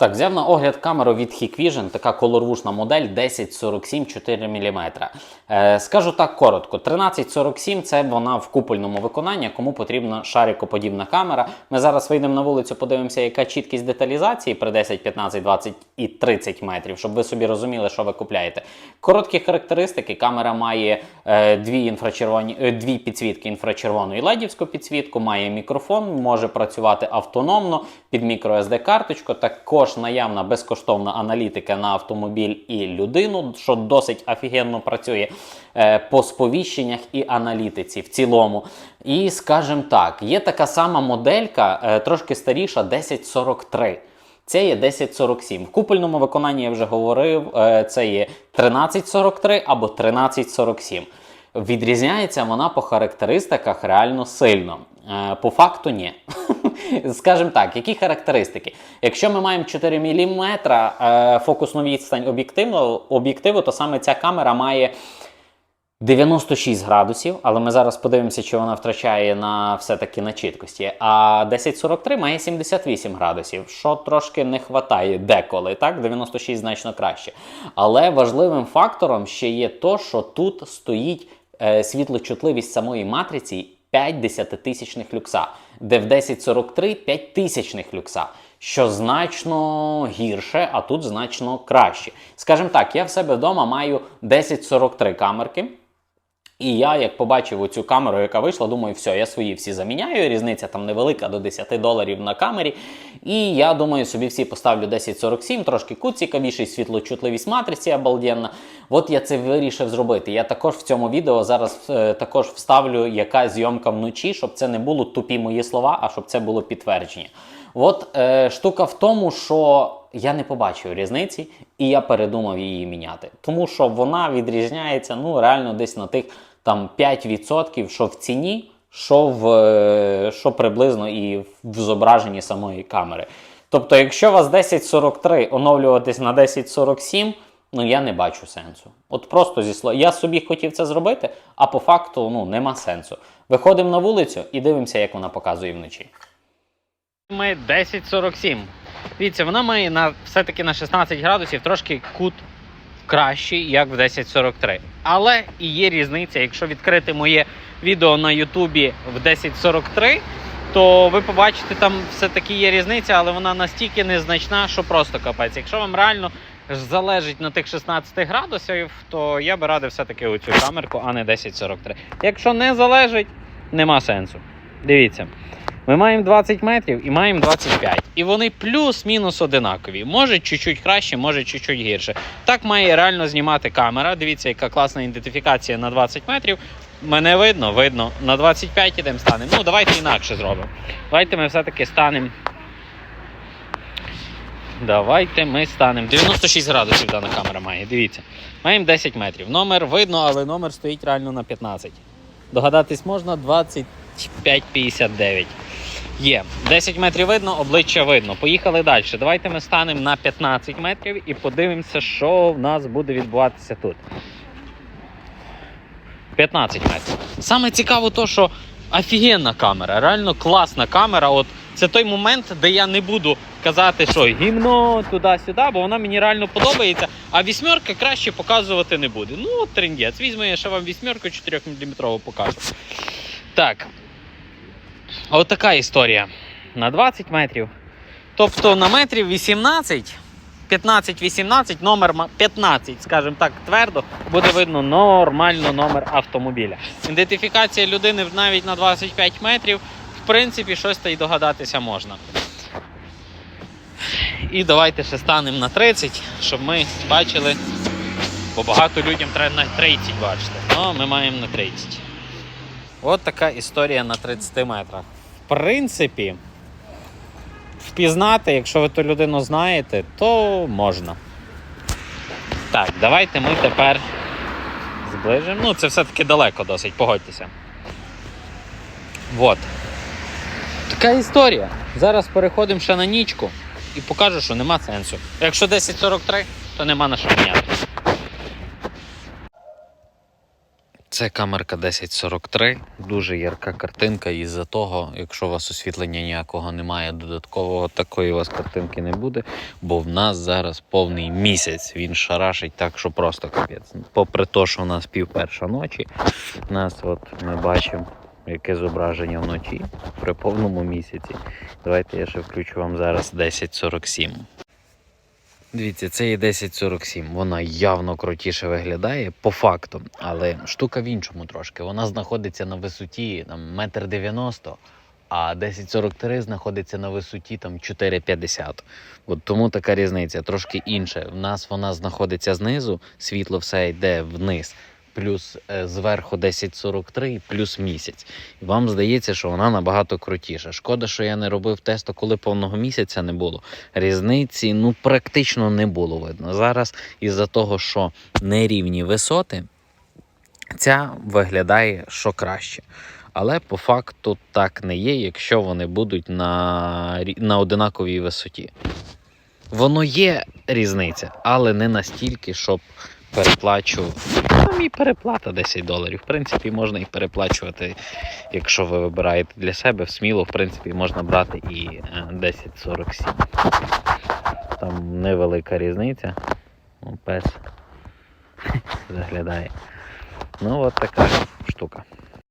Так, взяв на огляд камеру від Hikvision, така колорвушна модель 1047 4 мм. Е, скажу так коротко: 1347 це вона в купольному виконанні, кому потрібна шарикоподібна камера. Ми зараз вийдемо на вулицю, подивимося, яка чіткість деталізації при 10, 15, 20 і 30 метрів, щоб ви собі розуміли, що ви купляєте. Короткі характеристики: камера має е, дві, інфрачервоні, е, дві підсвітки інфрачервону і ледівську підсвітку, має мікрофон, може працювати автономно під microSD карточку. Також наявна безкоштовна аналітика на автомобіль і людину, що досить офігенно працює е, по сповіщеннях і аналітиці в цілому. І скажімо так, є така сама моделька, е, трошки старіша, 1043. Це є 1047. В купольному виконанні я вже говорив, е, це є 1343 або 1347. Відрізняється вона по характеристиках реально сильно. Е, По факту ні. Скажімо так, які характеристики? Якщо ми маємо 4 мм е, фокусну відстань об'єктиву, то саме ця камера має 96 градусів, але ми зараз подивимося, чи вона втрачає на все-таки на чіткості. А 1043 має 78 градусів, що трошки не вистачає деколи. Так, 96 значно краще. Але важливим фактором ще є то, що тут стоїть е, світлочутливість самої матриці 5 десятитисячних люкса, де в 1043 5 тисячних люкса. Що значно гірше, а тут значно краще. Скажімо так, я в себе вдома маю 1043 камерки. І я, як побачив оцю камеру, яка вийшла, думаю, все, я свої всі заміняю. Різниця там невелика до 10 доларів на камері. І я думаю, собі всі поставлю 1047, трошки кут світлочутливість матриці обалденна. От я це вирішив зробити. Я також в цьому відео зараз е, також вставлю яка зйомка вночі, щоб це не було тупі мої слова, а щоб це було підтвердження. От е, штука в тому, що я не побачив різниці, і я передумав її міняти. Тому що вона відрізняється ну, реально десь на тих там 5%, що в ціні, що, в, е, що приблизно і в зображенні самої камери. Тобто, якщо у вас 1043 оновлюватись на 1047, ну я не бачу сенсу. От просто зі слова. Я собі хотів це зробити, а по факту ну, нема сенсу. Виходимо на вулицю і дивимося, як вона показує вночі. Ми 1047. Дивіться, вона має на все-таки на 16 градусів трошки кут кращий, як в 1043. Але і є різниця, якщо відкрити моє відео на Ютубі в 1043, то ви побачите, там все-таки є різниця, але вона настільки незначна, що просто капець. Якщо вам реально залежить на тих 16 градусів, то я би радив все-таки оцю камерку, а не 1043. Якщо не залежить, нема сенсу. Дивіться. Ми маємо 20 метрів і маємо 25. І вони плюс-мінус одинакові. Може чуть-чуть краще, може чуть-чуть гірше. Так має реально знімати камера. Дивіться, яка класна ідентифікація на 20 метрів. Мене видно, видно. На 25 ідемо станемо. Ну, давайте інакше зробимо. Давайте ми все-таки станемо. Давайте ми станемо. 96 градусів дана камера має. Дивіться. Маємо 10 метрів. Номер видно, але номер стоїть реально на 15. Догадатись можна 25,59. Є. 10 метрів видно, обличчя видно. Поїхали далі. Давайте ми станемо на 15 метрів і подивимося, що в нас буде відбуватися тут. 15 метрів. Саме цікаво, то, що офігенна камера, реально класна камера. От це той момент, де я не буду казати, що гімно туди-сюди, бо вона мені реально подобається. А вісьмерка краще показувати не буде. Ну, от трендець. Візьму я ще вам вісьмерку 4 мм покажу. Так. От така історія. На 20 метрів. Тобто на метрів 18, 15-18, номер 15, скажімо так, твердо, буде видно нормально номер автомобіля. Ідентифікація людини навіть на 25 метрів, в принципі, щось та й догадатися можна. І давайте ще станемо на 30, щоб ми бачили, бо багато людям треба на 30 бачити. Ну, ми маємо на 30. От така історія на 30 метрах. В принципі, впізнати, якщо ви ту людину знаєте, то можна. Так, давайте ми тепер зближимо. Ну, це все-таки далеко досить, погодьтеся. От. Така історія. Зараз переходимо ще на нічку і покажу, що нема сенсу. Якщо 10.43, то нема на що міняти. Це камерка 1043, дуже ярка картинка. Із-за того, якщо у вас освітлення ніякого немає, додаткового такої у вас картинки не буде, бо в нас зараз повний місяць. Він шарашить так, що просто капець. Попри те, що у нас пів перша ночі, нас от ми бачимо. Яке зображення вночі при повному місяці. Давайте я ще включу вам зараз 1047. Дивіться, це є 1047. Вона явно крутіше виглядає по факту, але штука в іншому трошки. Вона знаходиться на висоті там метр дев'яносто, а 1043 знаходиться на висоті там 4,50. От тому така різниця трошки інша. В нас вона знаходиться знизу, світло все йде вниз. Плюс е, зверху 1043, плюс місяць. Вам здається, що вона набагато крутіша. Шкода, що я не робив тесту, коли повного місяця не було різниці ну практично не було видно. Зараз із-за того, що нерівні висоти, ця виглядає що краще. Але по факту так не є, якщо вони будуть на, на одинаковій висоті. Воно є різниця, але не настільки, щоб переплачувати. Там і переплата 10 доларів. В принципі, можна і переплачувати, якщо ви вибираєте для себе, сміло, в принципі, можна брати і е, 1047 там невелика різниця. О, пес заглядає. Ну, от така штука.